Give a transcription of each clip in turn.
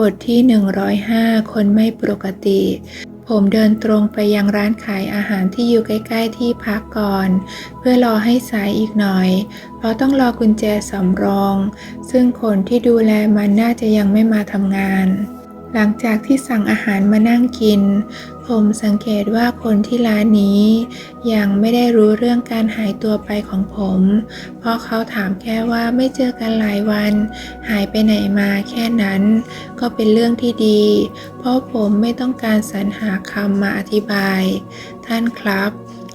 บทที่ 105 คนไม่ปกติ ผมเดินตรงไปยังร้านขายอาหารที่อยู่ใกล้ ๆ ที่พักก่อน เพื่อรอให้สายอีกหน่อย เพราะต้องรอกุญแจสำรอง ซึ่งคนที่ดูแลมันน่าจะยังไม่มาทำงาน หลังจากที่สั่งอาหารมานั่งกิน ผมสังเกตว่าคนที่ร้านนี้ ยังไม่ได้รู้เรื่องการหายตัวไปของผม เพราะเขาถามแค่ว่าไม่เจอกันหลายวัน หายไปไหนมาแค่นั้น ก็เป็นเรื่องที่ดี เพราะผมไม่ต้องการสรรหาคำมาอธิบาย ท่านครับ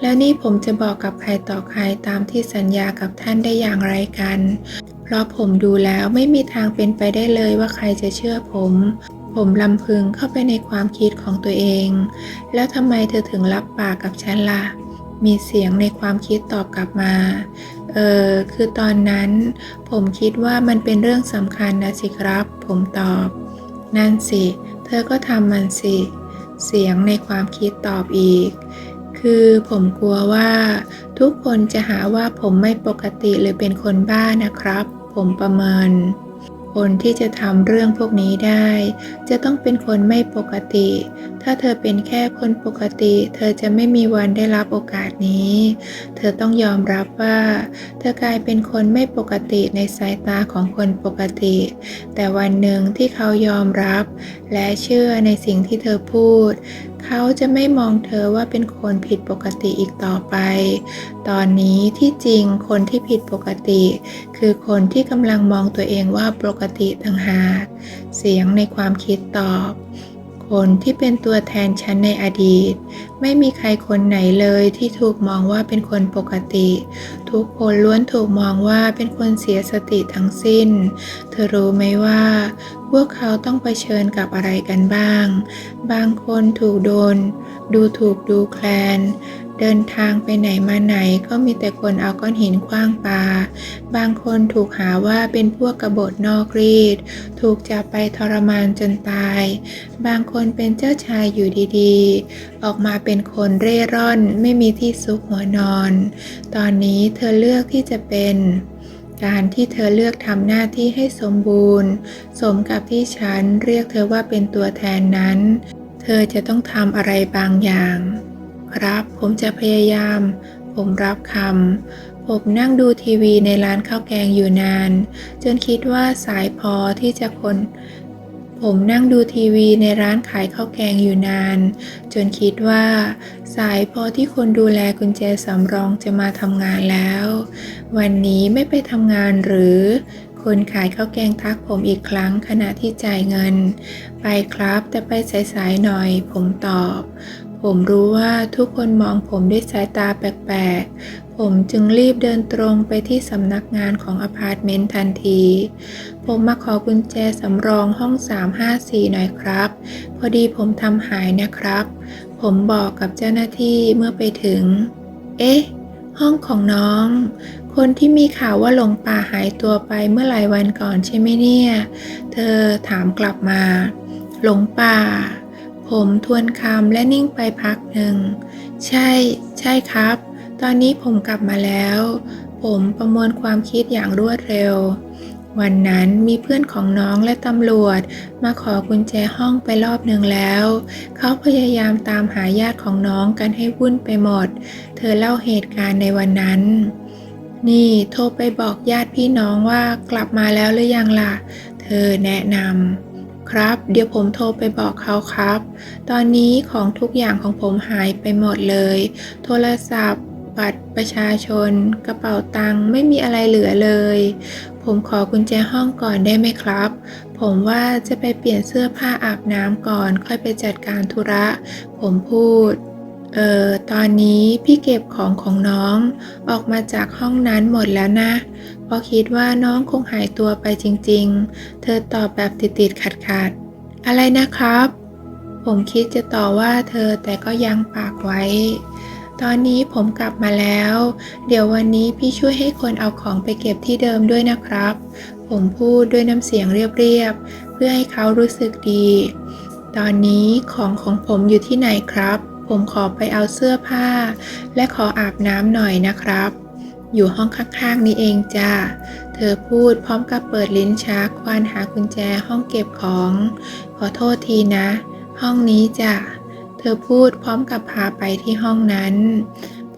แล้วนี่ผมจะบอกกับใครต่อใครตามที่สัญญากับท่านได้อย่างไรกัน เพราะผมดูแล้วไม่มีทางเป็นไปได้เลยว่าใครจะเชื่อผม ผมลำพึงเข้าไปในความคิดของตัวเอง แล้วทำไมเธอถึงรับปากกับฉันล่ะ มีเสียงในความคิดตอบกลับมา เออ คือตอนนั้น ผมคิดว่ามันเป็นเรื่องสำคัญนะสิครับ ผมตอบ นั่นสิ เธอก็ทำมันสิ เสียงในความคิดตอบอีก คือผมกลัวว่า ทุกคนจะหาว่าผมไม่ปกติหรือเป็นคนบ้านะครับ ผมประเมิน คนที่จะทำเรื่องพวกนี้ได้ จะต้องเป็นคนไม่ปกติ ถ้าเธอเป็นแค่คนปกติ เธอจะไม่มีวันได้รับโอกาสนี้ เธอต้องยอมรับว่า เธอกลายเป็นคนไม่ปกติในสายตาของคนปกติ แต่วันหนึ่งที่เขายอมรับ และเชื่อในสิ่งที่เธอพูด เขาจะไม่มองเธอว่าเป็นคนผิดปกติอีกต่อไป ตอนนี้ที่จริงคนที่ผิดปกติ คือคนที่กำลังมองตัวเองว่าปกติต่างหาก เสียงในความคิดตอบ คนที่เป็นตัวแทนฉันในอดีต ไม่มีใครคนไหนเลยที่ถูกมองว่าเป็นคนปกติ ทุกคนล้วนถูกมองว่าเป็นคนเสียสติทั้งสิ้น เธอรู้ไหมว่า พวกเขาต้องเผชิญกับอะไรกันบ้าง บางคนถูกโดน ดูถูกดูแคลน เดินทางไปไหนมาไหนก็มีแต่คนเอาก้อนหินคว้างปา บางคนถูกหาว่าเป็นพวกกบฏนอกรีด ถูกจับไปทรมานจนตาย บางคนเป็นเจ้าชายอยู่ดีๆ ออกมาเป็นคนเร่ร่อนไม่มีที่ซุกหัวนอน ตอนนี้เธอเลือกที่จะเป็นการที่เธอเลือกทำหน้าที่ให้สมบูรณ์ สมกับที่ฉันเรียกเธอว่าเป็นตัวแทนนั้น เธอจะต้องทำอะไรบางอย่าง ครับ ผมจะพยายาม ผมรับคำ ผมนั่งดูทีวีในร้านข้าวแกงอยู่นาน จนคิดว่าสายพอที่จะคน ผมนั่งดูทีวีในร้านขายข้าวแกงอยู่นาน จนคิดว่า สายพอที่คนดูแลกุญแจสำรองจะมาทำงานแล้ว วันนี้ไม่ไปทำงานหรือคนขายข้าวแกงทักผมอีกครั้งขณะที่จ่ายเงิน ไปครับแต่ไปสายๆหน่อย ผมตอบ ผมรู้ว่าทุกคนมองผมด้วยสายตาแปลกๆ ผมจึงรีบเดินตรงไปที่สำนักงานของอพาร์ตเมนต์ทันที ผมมาขอกุญแจสำรองห้อง 354 หน่อยครับ พอดีผมทำหายนะครับ ผมบอกกับเจ้าหน้าที่เมื่อไปถึง เอ๊ะ ห้องของน้อง คนที่มีข่าวว่าหลงป่าหายตัวไปเมื่อหลายวันก่อนใช่ไหมเนี่ย เธอถามกลับมา หลงป่า ผมทวนคำและนิ่งไปพักหนึ่ง ใช่ ใช่ครับ ตอนนี้ผมกลับมาแล้ว ผมประมวลความคิดอย่างรวดเร็ว วันนั้นมีเพื่อนของน้องและตำรวจ มาขอกุญแจห้องไปรอบหนึ่งแล้ว เขาพยายามตามหาญาติของน้องกันให้วุ่นไปหมด เธอเล่าเหตุการณ์ในวันนั้นนี่โทรไปบอกญาติพี่น้องว่ากลับมาแล้วหรือยังล่ะ เธอแนะนำ ครับ เดี๋ยวผมโทรไปบอกเขาครับ ตอนนี้ของทุกอย่างของผมหายไปหมดเลย โทรศัพท์ บัตรประชาชน กระเป๋าตังค์ไม่มีอะไรเหลือเลย ผมขอกุญแจห้องก่อนได้ไหมครับ ผมว่าจะไปเปลี่ยนเสื้อผ้าอาบน้ำก่อน ค่อยไปจัดการธุระ ผมพูด เออ ตอนนี้พี่เก็บของของน้องออกมาจากห้องนั้นหมดแล้วนะ เพราะคิดว่าน้องคงหายตัวไปจริงๆ เธอตอบแบบติดๆขัดๆ อะไรนะครับ ผมคิดจะต่อว่าเธอแต่ก็ยังปากไว้ ตอนนี้ผมกลับมาแล้ว เดี๋ยววันนี้พี่ช่วยให้คนเอาของไปเก็บที่เดิมด้วยนะครับ ผมพูดด้วยน้ำเสียงเรียบๆ เพื่อให้เขารู้สึกดี ตอนนี้ของของผมอยู่ที่ไหนครับ ผมขอไปเอาเสื้อผ้า และขออาบน้ำหน่อยนะครับ อยู่ห้องข้างๆนี้เองจ้า เธอพูดพร้อมกับเปิดลิ้นชักควานหากุญแจห้องเก็บของ ขอโทษทีนะ ห้องนี้จ้ะ เธอพูดพร้อมกับพาไปที่ห้องนั้น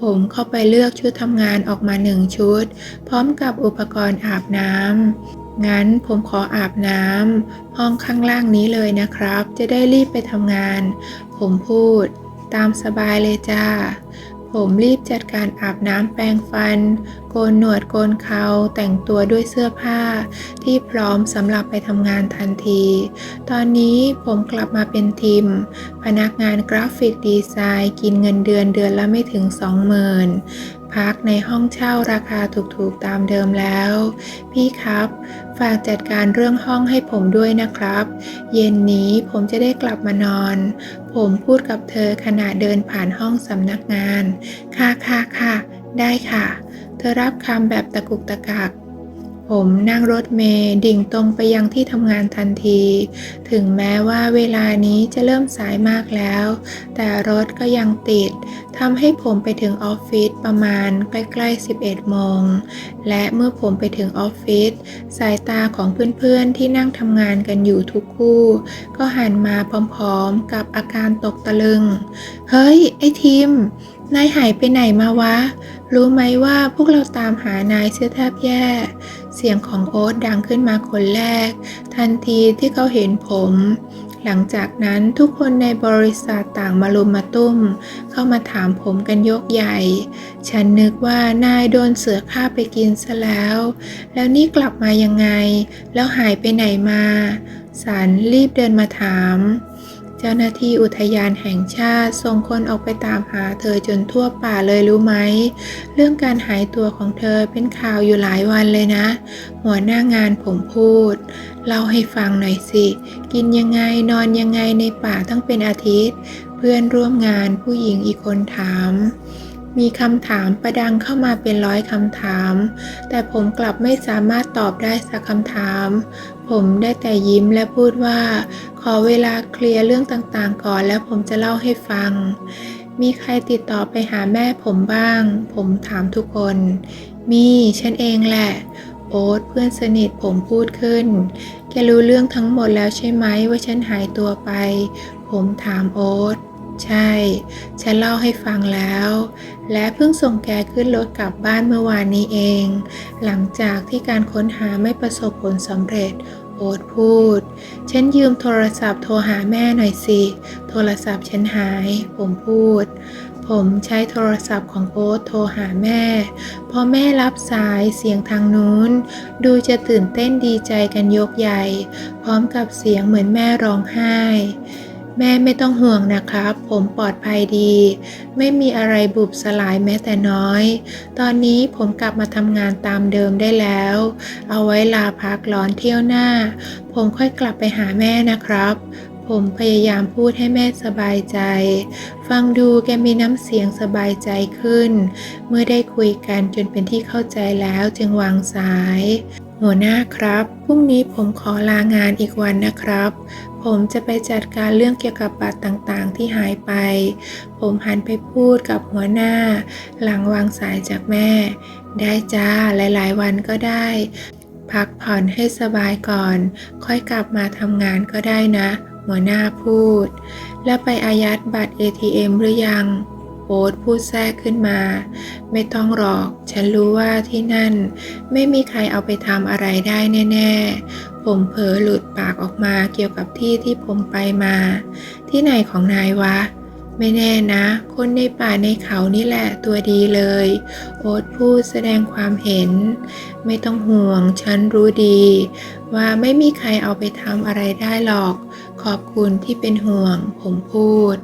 ผมเข้าไปเลือกชุดทำงานออกมาหนึ่งชุด พร้อมกับอุปกรณ์อาบน้ำ งั้นผมขออาบน้ำห้องข้างล่างนี้เลยนะครับ จะได้รีบไปทำงาน ผมพูด ตามสบายเลยจ้า ผมรีบจัดการอาบน้ำแปรงฟัน โกนหนวดโกนเขาแต่งตัวด้วยเสื้อผ้า ที่พร้อมสำหรับไปทำงานทันที ตอนนี้ผมกลับมาเป็นทีม พนักงานกราฟิกดีไซน์ กินเงินเดือนเดือนละไม่ถึง 20,000พักในห้องเช่าราคาถูกๆตามเดิมแล้ว พี่ครับ ฝากจัดการเรื่องห้องให้ผมด้วยนะครับ เย็นนี้ผมจะได้กลับมานอน ผมพูดกับเธอขณะเดินผ่านห้องสำนักงาน ค่ะค่ะค่ะ ได้ค่ะ เธอรับคำแบบตะกุกตะกัก ผมนั่งรถเมล์ดิ่งตรงไปยังที่ทำงานทันที ถึงแม้ว่าเวลานี้จะเริ่มสายมากแล้ว แต่รถก็ยังติดทำให้ผมไปถึงออฟฟิศประมาณใกล้ๆ 11 โมง และเมื่อผมไปถึงออฟฟิศสายตาของเพื่อนๆที่นั่งทำงานกันอยู่ทุกคู่ ก็หันมาพร้อมๆ กับอาการตกตะลึง เฮ้ย ไอ้ทิม นายหายไปไหนมาวะ รู้ไหมว่าพวกเราตามหานายเสียแทบแย่ เสียงของโอ๊ตดังขึ้นมาคนแรก ทันทีที่เขาเห็นผม หลังจากนั้นทุกคนในบริษัทต่างมาลุมมาตุ้ม เข้ามาถามผมกันยกใหญ่ ฉันนึกว่านายโดนเสือฆ่าไปกินซะแล้ว แล้วนี่กลับมายังไง แล้วหายไปไหนมา สันรีบเดินมาถาม จ้าหน้าที่อุทยานแห่งชาติส่งคนออกไปตามหาเธอจนทั่วป่าเลยรู้ไหม เรื่องการหายตัวของเธอเป็นข่าวอยู่หลายวันเลยนะ หัวหน้างานผมพูด เล่าให้ฟังหน่อยสิ กินยังไงนอนยังไงในป่าตั้งเป็นอาทิตย์ เพื่อนร่วมงานผู้หญิงอีกคนถามมีคำถามประดังเข้ามาเป็นร้อยคำถาม แต่ผมกลับไม่สามารถตอบได้สักคำถาม ผมได้แต่ยิ้มและพูดว่า ขอเวลาเคลียร์เรื่องต่างๆ ก่อนแล้วผมจะเล่าให้ฟัง มีใครติดต่อไปหาแม่ผมบ้าง ผมถามทุกคน มีฉันเองแหละ โอ๊ตเพื่อนสนิทผมพูดขึ้น แกรู้เรื่องทั้งหมดแล้วใช่ไหมว่าฉันหายตัวไป ผมถามโอ๊ต ใช่ ฉันเล่าให้ฟังแล้ว และเพิ่งส่งแกขึ้นรถกลับบ้านเมื่อวานนี้เอง หลังจากที่การค้นหาไม่ประสบผลสำเร็จ โอ๊ตพูด ฉันยืมโทรศัพท์โทรหาแม่หน่อยสิ โทรศัพท์ฉันหาย ผมพูด ผมใช้โทรศัพท์ของโอ๊ตโทรหาแม่ พอแม่รับสายเสียงทางนู้น ดูจะตื่นเต้นดีใจกันยกใหญ่ พร้อมกับเสียงเหมือนแม่ร้องไห้ แม่ไม่ต้องห่วงนะครับ ผมปลอดภัยดี ไม่มีอะไรบุบสลายแม้แต่น้อย ตอนนี้ผมกลับมาทำงานตามเดิมได้แล้ว เอาไว้ลาพักร้อนเที่ยวหน้า ผมค่อยกลับไปหาแม่นะครับ ผมพยายามพูดให้แม่สบายใจ ฟังดูแกมีน้ำเสียงสบายใจขึ้น เมื่อได้คุยกันจนเป็นที่เข้าใจแล้วจึงวางสาย หัวหน้าครับ พรุ่งนี้ผมขอลางานอีกวันนะครับ ผมจะไปจัดการเรื่องเกี่ยวกับบัตรต่างๆ ที่หายไป ผมหันไปพูดกับหัวหน้า หลังวางสายจากแม่ ได้จ้าหลายๆ วันก็ได้ พักผ่อนให้สบายก่อน ค่อยกลับมาทำงานก็ได้นะ หัวหน้าพูด แล้วไปอายัดบัตร ATM หรือยัง โอ๊ตพูดแทรกขึ้นมา ไม่ต้องหรอก ฉันรู้ว่าที่นั่น ไม่มีใครเอาไปทำอะไรได้แน่ ๆ ผมเผลอหลุดปากออกมาเกี่ยวกับที่ที่ผมไปมา ที่ไหนของนายวะ ไม่แน่นะ คนในป่าในเขานี่แหละตัวดีเลย โอ๊ตพูดแสดงความเห็น ไม่ต้องห่วง ฉันรู้ดี ว่าไม่มีใครเอาไปทำอะไรได้หรอก ขอบคุณที่เป็นห่วง ผมพูด